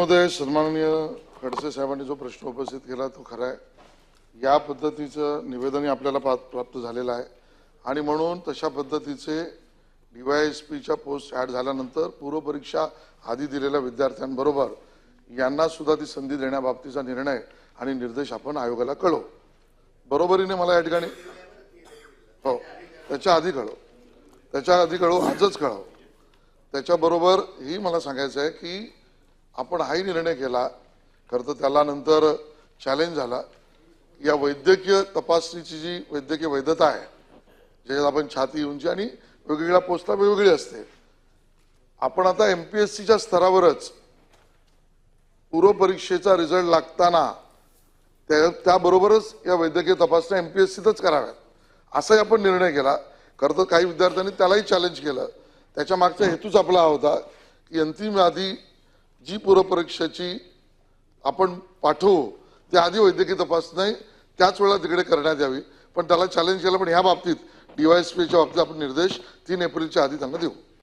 महोदय सन्माननीय खडसे साहेबांनी जो प्रश्न उपस्थित केला तो खरा आहे. या पद्धतीचं निवेदनही आपल्याला पा- प्राप्त झालेलं आहे. आणि म्हणून तशा पद्धतीचे डी वाय एस पीच्या पोस्ट ॲड झाल्यानंतर पूर्वपरीक्षा आधी दिलेल्या विद्यार्थ्यांबरोबर यांना सुद्धा ती संधी देण्याबाबतीचा निर्णय आणि निर्देश आपण आयोगाला कळव बरोबरीने मला या ठिकाणी हो त्याच्या आधी कळव त्याच्या आधी कळव आजच कळव त्याच्याबरोबर ही मला सांगायचं आहे की आपण हाही निर्णय केला. खरं तर त्याला नंतर चॅलेंज झाला. या वैद्यकीय तपासणीची जी वैद्यकीय वैधता आहे ज्याच्यात आपण छाती उंची आणि वेगवेगळ्या पोस्टला वेगवेगळी असते. आपण आता एम पी एस सीच्या स्तरावरच पूर्वपरीक्षेचा रिझल्ट लागताना त्या त्याबरोबरच या वैद्यकीय तपासण्या एम पी एस सीतच कराव्यात. असाही आपण निर्णय केला. खरं तर काही विद्यार्थ्यांनी त्यालाही चॅलेंज केलं. त्याच्या मागचा हेतूच आपला हा होता की अंतिम यादी जी पूर्वपरीक्षेची आपण पाठवू ती आधी वैद्यकीय तपासणी त्याच वेळेला तिकडे करण्यात यावी. पण त्याला चॅलेंज केलं पण ह्या बाबतीत डीवायएसपीच्या बाबतीत आपण निर्देश तीन एप्रिलच्या आधी त्यांना देऊ.